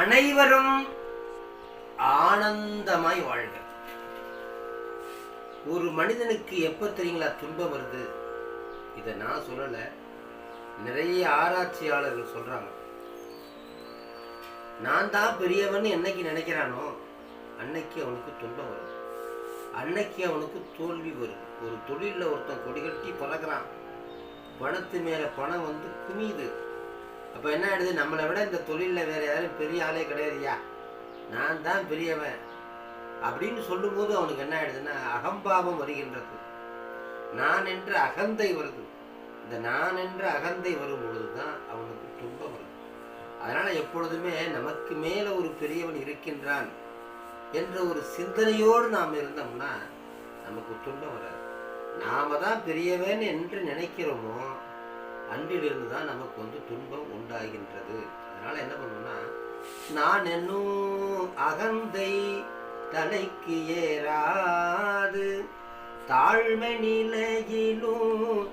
அனைவரும் ஆனந்தமாய் வாழ்க. ஒரு மனிதனுக்கு எப்போ தெரியுங்களா துன்பம் வருது? இதை நான் சொல்லலை. நிறைய ஆராய்ச்சியாளர்கள் சொல்றாங்க. நான் தான் பெரியவன் என்னைக்கு நினைக்கிறானோ அன்னைக்கு அவனுக்கு துன்பம் வரும். அன்னைக்கு அவனுக்கு தோல்வி வரும். ஒரு தொழிலில் ஒருத்தன் கொடி கட்டி பழகிறான். பணத்து மேலே பணம் வந்து குமியுது. அப்போ என்ன ஆயிடுது? நம்மளை விட இந்த தொழிலில் வேறு யாரும் பெரிய ஆளே கிடையாதுயா நான் தான் பெரியவன். அப்படின்னு சொல்லும்போது அவனுக்கு என்ன ஆயிடுதுன்னா அகம்பாவம் வருகின்றது. நான் என்ற அகந்தை வருது. இந்த நான் என்ற அகந்தை வரும் பொழுது தான் அவனுக்கு துன்பம் வரும் அதனால் எப்பொழுதுமே நமக்கு மேலே ஒரு பெரியவன் இருக்கின்றான் என்ற ஒரு சிந்தனையோடு நாம் இருந்தோம்னா நமக்கு துன்பம் வராது. நாம தான் பெரியவன் என்று நினைக்கிறோமோ அன்றிலிருந்து தான் நமக்கு வந்து துன்பம் உண்டாகின்றது. அதனால என்ன பண்ணணும்னா நான் என்னும் அகந்தை தலைக்கு ஏறாது. தாழ்மை நிலையிலும்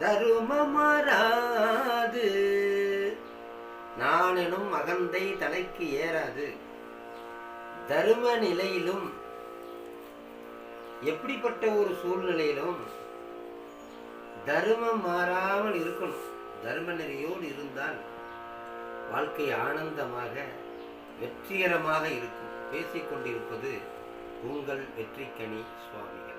தருமமராது மாறாது. நானெனும் அகந்தை தலைக்கு ஏறாது. தரும நிலையிலும் எப்படிப்பட்ட ஒரு சூழ்நிலையிலும் தர்மம் மாறாமல் இருக்கணும். தர்ம நெறியோடு இருந்தால் வாழ்க்கை ஆனந்தமாக வெற்றிகரமாக இருக்கும். பேசிக்கொண்டிருப்பது உங்கள் வெற்றிக்கனி சுவாமிகள்.